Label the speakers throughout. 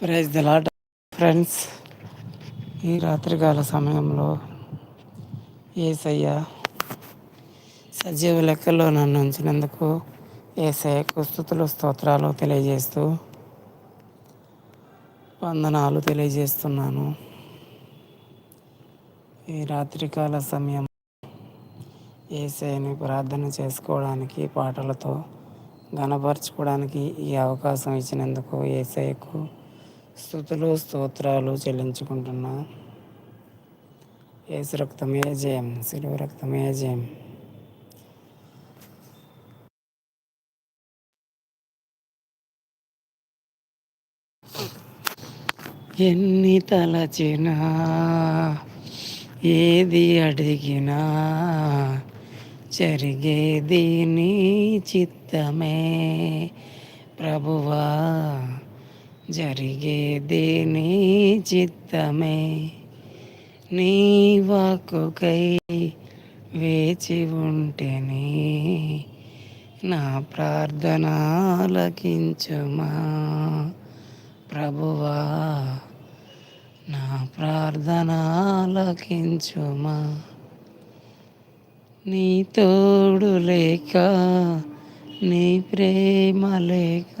Speaker 1: Praise the lot friends ఈ రాత్రికాల సమయంలో ఏసయ్య సజీవ లెక్కల్లో నన్ను ఉంచినందుకు ఏసయ్యకు స్థుతులు స్తోత్రాలు తెలియజేస్తూ వందనాలు తెలియజేస్తున్నాను. ఈ రాత్రికాల సమయం ఏసైని ప్రార్థన చేసుకోవడానికి పాటలతో గనపరచుకోవడానికి ఈ అవకాశం ఇచ్చినందుకు ఏసైకు స్థుతులు స్తోత్రాలు చెల్లించుకుంటున్నా. ఏసు రక్తమే జయం సిలువ రక్తమే జయం. ఎన్ని తలచినా ఏది అడిగినా జరిగేది నీ చిత్తమే. ప్రభువా జరిగేది నీ చిత్తమే. నీ వాక్కుకై వేచి ఉంటేనే నా ప్రార్థన ఆలకించుమా ప్రభువా నా ప్రార్థన ఆలకించుమా నీ తోడు లేక నీ ప్రేమ లేక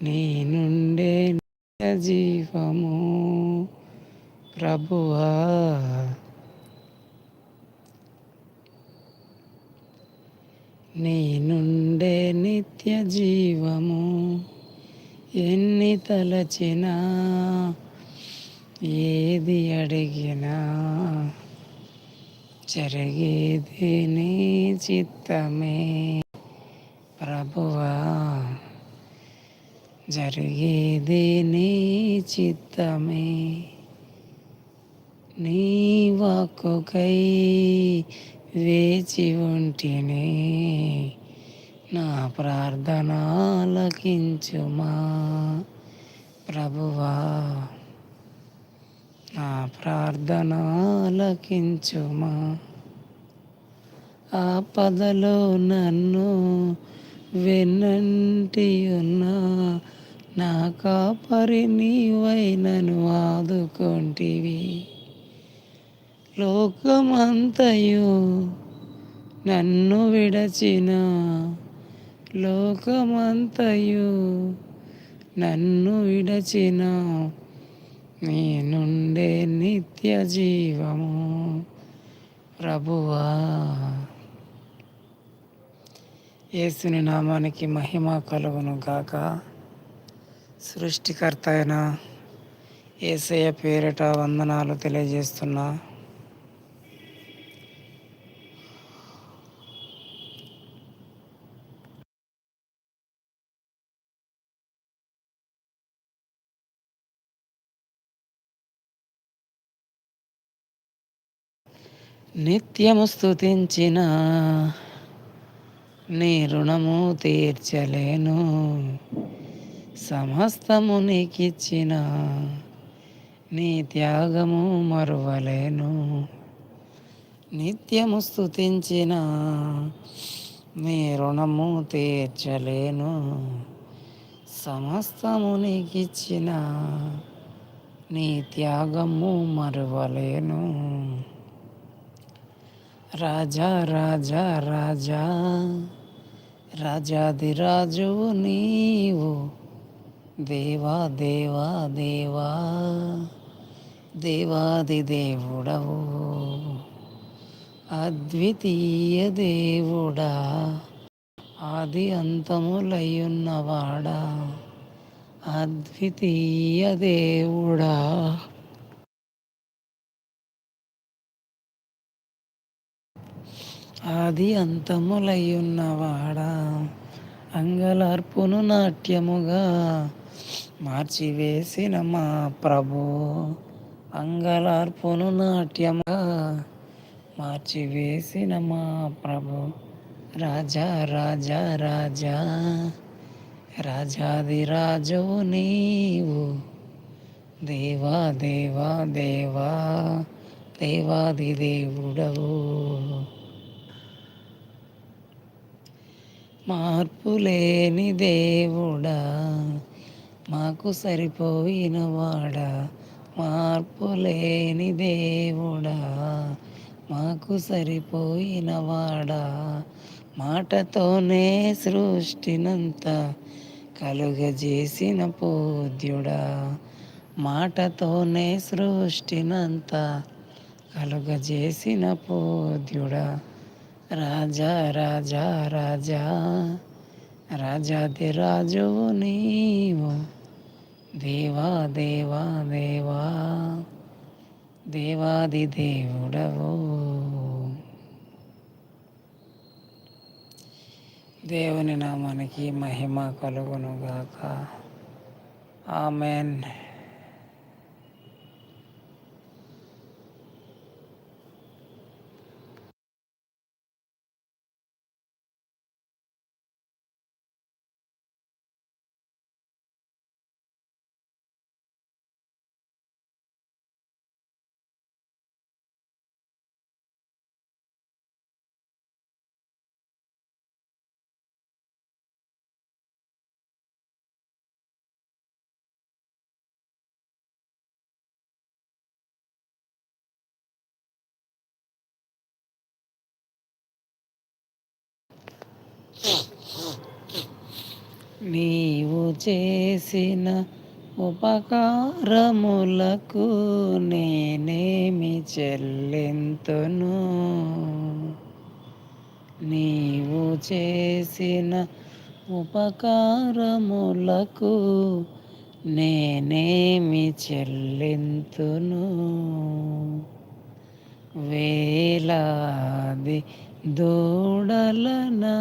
Speaker 1: నేనుండే జీవము ప్రభువా. నేనుండే నిత్య జీవము ఎన్ని తలచినా ఏది అడిగినా జరిగేది నీ చిత్తమే ప్రభువా. జరిగేది నీ చిత్తమే. నీ వాక్కుకై వేచి ఉంటిని. నా ప్రార్థన ఆలకించుమా ప్రభువా నా ప్రార్థన ఆలకించుమా ఆపదలో నన్ను వెన్నంటి ఉన్నా నా కాపరి నీవైనను ఆదుకొంటివి. లోకమంతయు నన్ను విడచిన లోకమంతయు నన్ను విడచిన నేనుండే నిత్య జీవము ప్రభువా. యేసుని నామానికి మహిమ కలుగును గాక సృష్టికర్త అయిన ఏసయ్య పేరిట వందనాలు తెలియజేస్తున్నా. నిత్యము స్థుతించిన నీ రుణము తీర్చలేను. సమస్తము నీకిచ్చిన నీ త్యాగము మరువలేను. నిత్యము స్థుతించిన నీ రుణము తీర్చలేను. సమస్తము నీకిచ్చిన నీ త్యాగము మరువలేను. రాజా రాజా రాజా రాజాదిరాజువు నీవు. దేవా దేవా దేవా దేవాది దేవుడవు. అద్వితీయ దేవుడా ఆది అంతములయ్యున్నవాడా అద్వితీయ దేవుడా. ఆది అంతములయ్యున్నవాడా అంగలార్పును నాట్యముగా మార్చివేసిన మా ప్రభు అంగలార్పును నాట్యమా మార్చివేసిన మా ప్రభు. రాజా రాజా రాజా రాజాది రాజు నీవు. దేవా దేవా దేవా దేవాది దేవుడవు. మార్పులేని దేవుడా మాకు సరిపోయిన వాడా మార్పులేని దేవుడా. మాకు సరిపోయిన వాడా మాటతోనే సృష్టినంత కలుగజేసిన పూజ్యుడా మాటతోనే సృష్టినంత కలుగజేసిన పూజ్యుడా రాజా రాజా రాజా రాజాది రాజు నీవు. దేవా దేవా దేవా దేవాది దేవుడవు దేవుని నామానికి మహిమ కలుగునుగాక ఆమెన్ నీవు చేసిన ఉపకారములకు నేనేమి చెల్లింతును? నీవు చేసిన ఉపకారములకు నేనేమి చెల్లింతును? వేలాది దూడలనా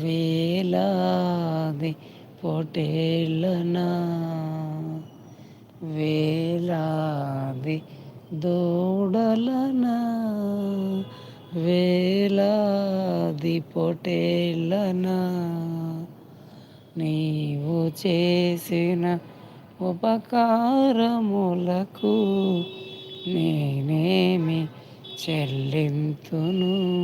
Speaker 1: వేలాది పొటేళ్ళనా వేలాది దూడలనా వేలాది పొటేళ్ళనా నీవు చేసిన ఉపకారములకు నేనేమి చెల్లింతును.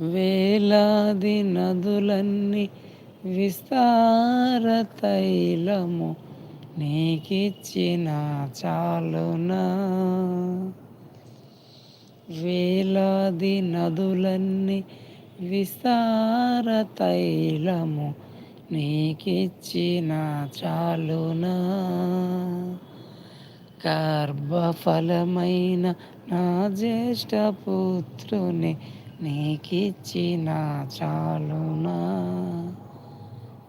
Speaker 1: వేలాది నదులన్నీ విస్తార తైలము నీకిచ్చిన చాలునా? వేలాది నదులన్నీ విస్తార తైలము నీకిచ్చిన చాలునా? గర్భఫలమైన నా జ్యేష్ఠ పుత్రుని నీకిచ్చిన చాలునా?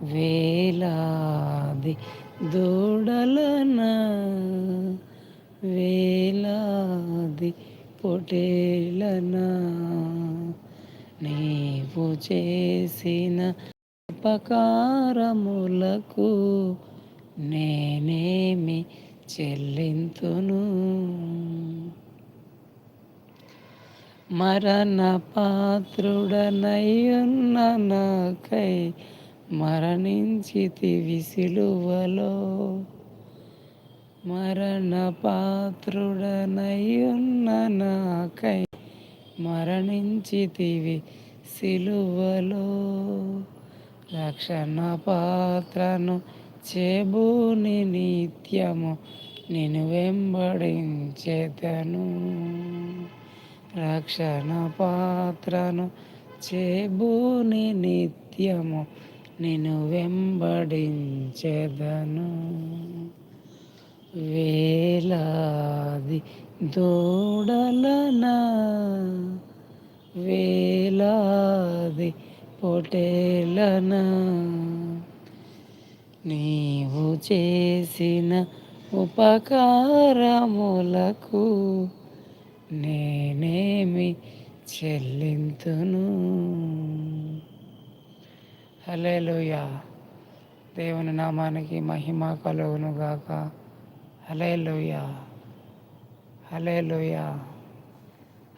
Speaker 1: వేలాది దూడలనా వేలాది పొటేలనా నీవు చేసిన ఉపకారములకు నేనేమి చెల్లింతును. మరణ పాత్రుడనయ్యున్న నాకై మరణించితి విసిలువలో. మరణ పాత్రుడనయ్యున్న నాకై మరణించితివి సిలువలో రక్షణ పాత్రను చేబూని నిత్యము నేను వెంబడించేతను రక్షణ పాత్రను చేబూని నిత్యము నేను వెంబడించెదను. వేలాది దూడలనా వేలాది పొటేలనా నీవు చేసిన ఉపకారములకు నేనేమి చెల్లింతును. హలేలుయా దేవుని నామానికి మహిమ కలుగును గాక హలేలుయా హలేలుయా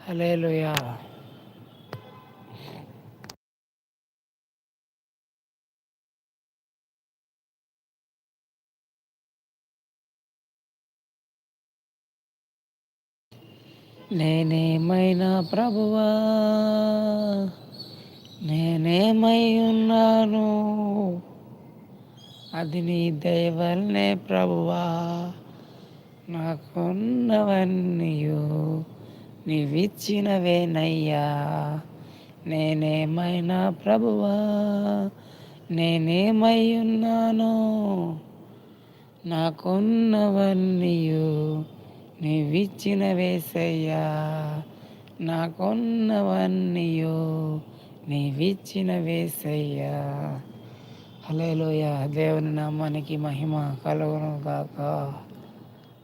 Speaker 1: హలేలుయ నేనేమైనా ప్రభువా? నేనేమై ఉన్నాను అది నీ దయవల్నే ప్రభువా. నాకున్నవన్నీయు నీవిచ్చినవేనయ్యా. నేనేమైనా ప్రభువా? నేనేమై ఉన్నాను నాకున్నవన్నీయు నీవిచ్చిన వేసయ్యా నాకున్నవన్నీయో నీవిచ్చిన వేసయ్యా. హలేలోయ దేవుని నామానికి మహిమ కలుగును గాక.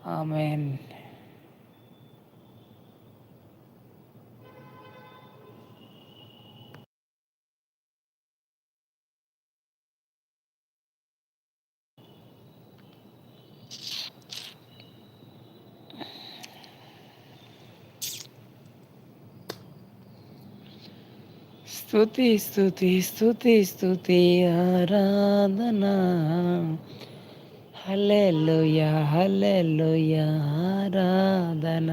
Speaker 1: ఆమెన్. స్తుతి స్థుతి స్థుతి స్థుతి ఆరాధన. హల్లెలూయ హల్లెలూయ ఆరాధన.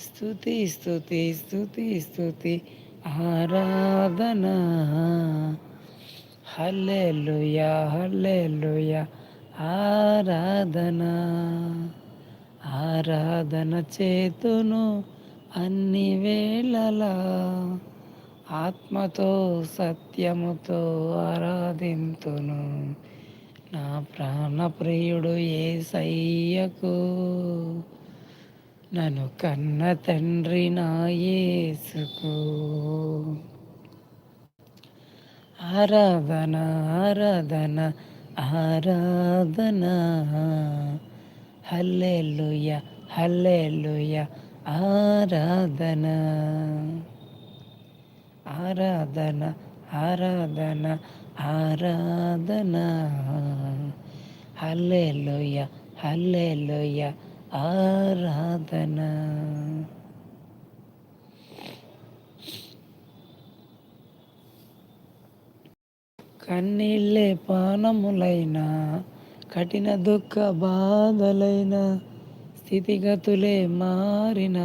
Speaker 1: స్థుతి స్థుతి స్థుతి స్తుతి ఆరాధన. హల్లెలూయ హల్లెలూయ ఆరాధన. ఆరాధన చేతును అన్ని వేళలా ఆత్మతో సత్యముతో ఆరాధింతును. నా ప్రాణప్రియుడు ఏ సయ్యకు నన్ను కన్న తండ్రి నా యేసుకు. ఆరాధన ఆరాధన ఆరాధన. హల్లెలుయ హల్లెలుయ ఆరాధన. ఆరాధన ఆరాధన ఆరాధన. హల్లెలూయ హల్లెలూయ ఆరాధన. కన్నీళ్ళే పానములైన కఠిన దుఃఖ బాధలైన స్థితిగతులే మారిన.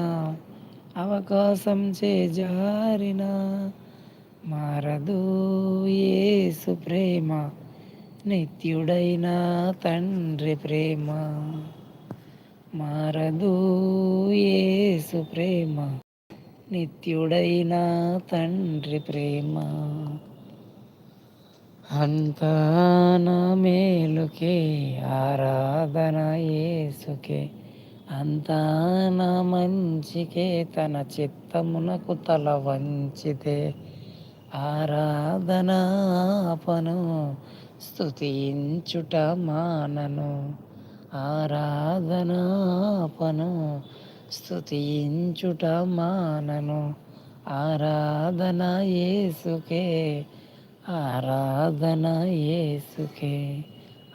Speaker 1: అవకాశం చేజారిన మారదు ఏసు ప్రేమ నిత్యుడైన తండ్రి ప్రేమ. మారదు ఏసు ప్రేమ నిత్యుడైన తండ్రి ప్రేమ. అంతా నా మేలుకే ఆరాధన ఏసుకే అంతా నా మంచికే తన చిత్తమునకు తల వంచితే. ఆరాధనాపను స్తుతించుట మానను. ఆరాధనాపను స్తుతించుట మానను. ఆరాధన యేసుకే ఆరాధన యేసుకే.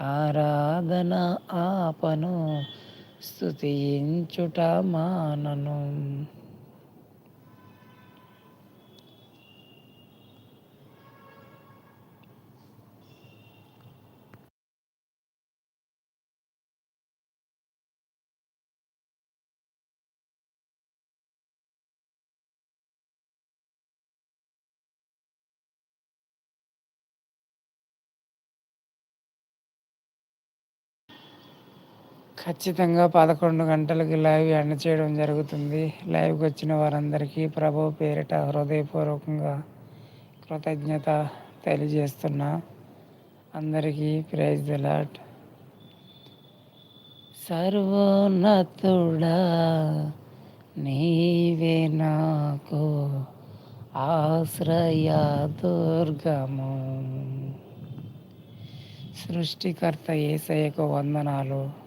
Speaker 1: ఆరాధన ఆపను స్థుతించుట మానను. ఖచ్చితంగా పదకొండు గంటలకి లైవ్ ఎండ్ చేయడం జరుగుతుంది. లైవ్కి వచ్చిన వారందరికీ ప్రభు పేరిట హృదయపూర్వకంగా కృతజ్ఞత తెలియజేస్తున్నా. అందరికీ ప్రైజ్ దలాట్ సర్వోన్నతుడా నీవే నాకు ఆశ్రయ దుర్గము. సృష్టికర్త ఏసయ్యకు వందనాలు.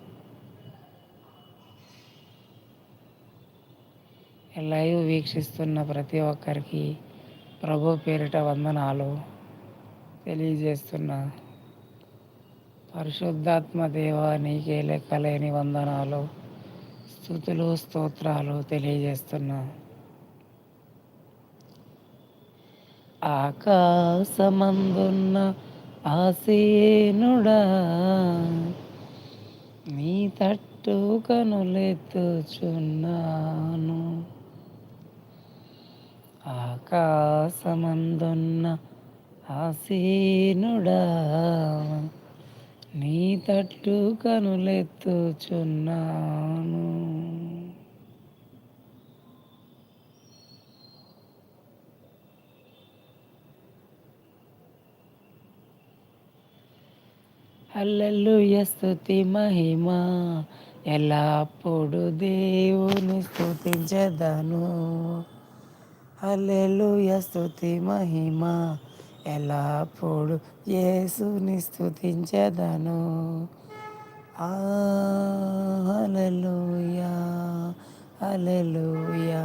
Speaker 1: లైవ్ వీక్షిస్తున్న ప్రతి ఒక్కరికి ప్రభు పేరిట వందనాలు తెలియజేస్తున్న. పరిశుద్ధాత్మ దేవ నీకే లెక్కలేని వందనాలు స్థుతులు స్తోత్రాలు తెలియజేస్తున్నా. ఆకాశమందున్న ఆసీనుడా నీ తట్టు కనులెత్తుచున్నాను ఆకాశమందున్న ఆసీనుడా. నీ తట్టు కనులెత్తుచున్నాను. అల్లెలుయ స్థుతి మహిమ. ఎల్లప్పుడు దేవుని స్థుతించదను అల్లెలుయ స్థుతి మహిమ. ఎల్లప్పుడు యేసుని స్థుతించదను హల్లెలూయా హల్లెలూయా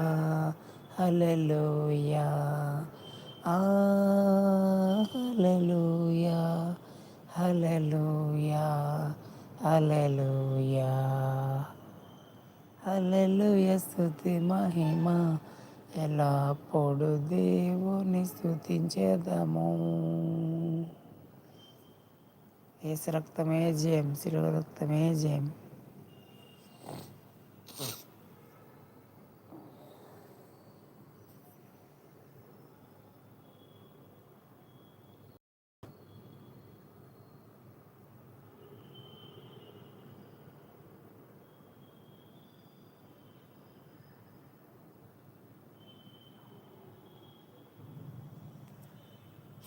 Speaker 1: హల్లెలూయా. హల్లెలూయా హలూయా హల్లెలూయా. హల్లెలూయ స్థుతి మహిమ. ఎల్లప్పుడు దేవుని స్థుతించేదము ఏసు రక్తమే జయం శిలువ రక్తమే జయం.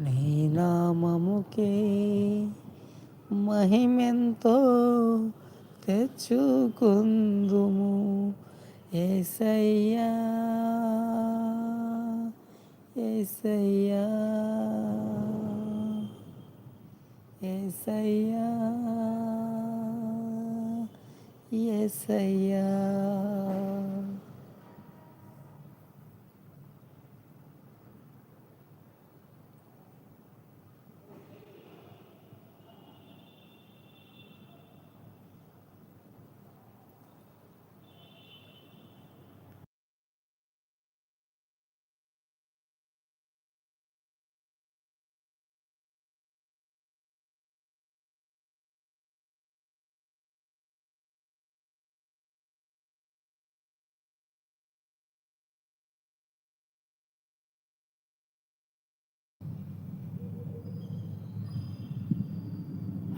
Speaker 1: నీ నామముకే మహిమెంతో తెచ్చుకుందుము. ఏసయ్యా ఏసయ్యా ఏసయ్యా ఏసయ్యా.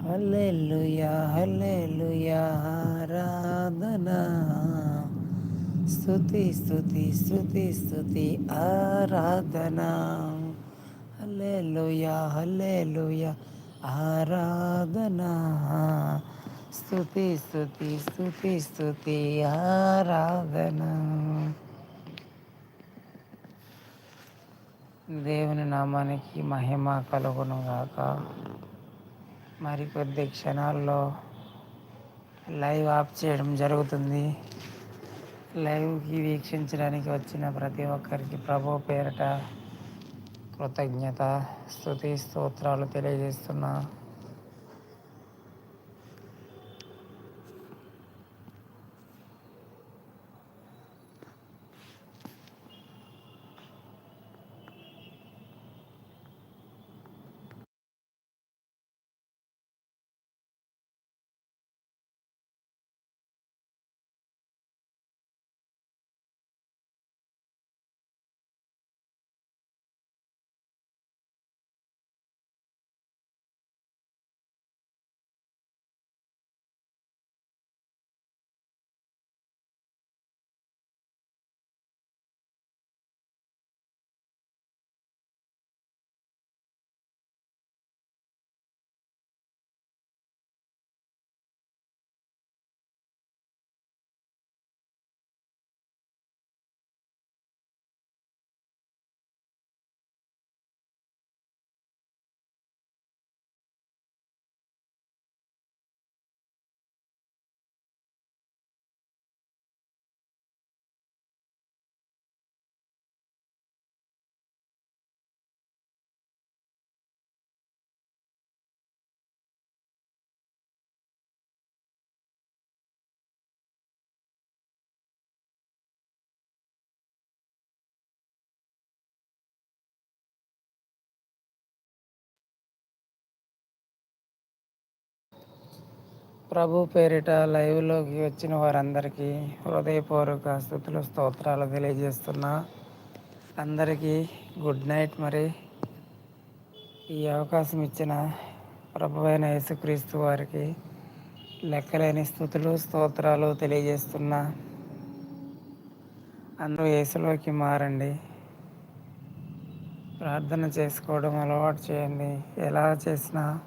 Speaker 1: హల్లెలూయా హల్లెలూయా ఆరాధనా. స్తుతి స్తుతి స్తుతి స్తుతి ఆరాధనా. హల్లెలూయా హల్లెలూయా ఆరాధనా. స్తుతి స్తుతి స్తుతి స్తుతి ఆరాధనా. దేవుని నామానికి మహిమ కలుగును గాక మరికొద్ది క్షణాల్లో లైవ్ ఆఫ్ చేయడం జరుగుతుంది. లైవ్కి వీక్షించడానికి వచ్చిన ప్రతి ఒక్కరికి ప్రభు పేరట కృతజ్ఞత స్థుతి స్తోత్రాలు తెలియజేస్తున్నా. ప్రభు పేరిట లైవ్లోకి వచ్చిన వారందరికీ హృదయపూర్వక స్థుతులు స్తోత్రాలు తెలియజేస్తున్నా. అందరికీ గుడ్ నైట్ మరి. ఈ అవకాశం ఇచ్చిన ప్రభు అయిన యేసుక్రీస్తు వారికి లెక్కలేని స్థుతులు స్తోత్రాలు తెలియజేస్తున్నా. అందరూ యేసులోకి మారండి. ప్రార్థన చేసుకోవడం అలవాటు చేయండి. ఎలా చేసినా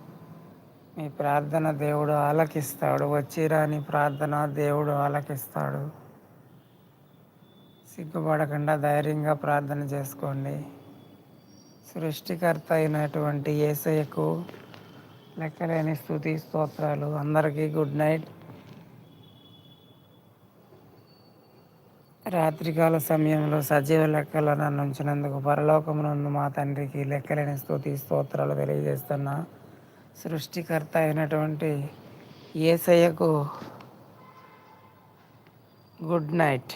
Speaker 1: మీ ప్రార్థన దేవుడు ఆలకిస్తాడు. వచ్చిరాని ప్రార్థన దేవుడు ఆలకిస్తాడు. సిగ్గుపడకుండా ధైర్యంగా ప్రార్థన చేసుకోండి. సృష్టికర్త అయినటువంటి ఏసయ్యకు లెక్కలేని స్థుతి స్తోత్రాలు. అందరికీ గుడ్ నైట్. రాత్రికాల సమయంలో సజీవ లెక్కలను ఉంచినందుకు పరలోకమునందు మా తండ్రికి లెక్కలేని స్థుతి స్తోత్రాలు తెలియజేస్తున్నా. సృష్టికర్త అయినటువంటి ఏసయ్యకు గుడ్ నైట్.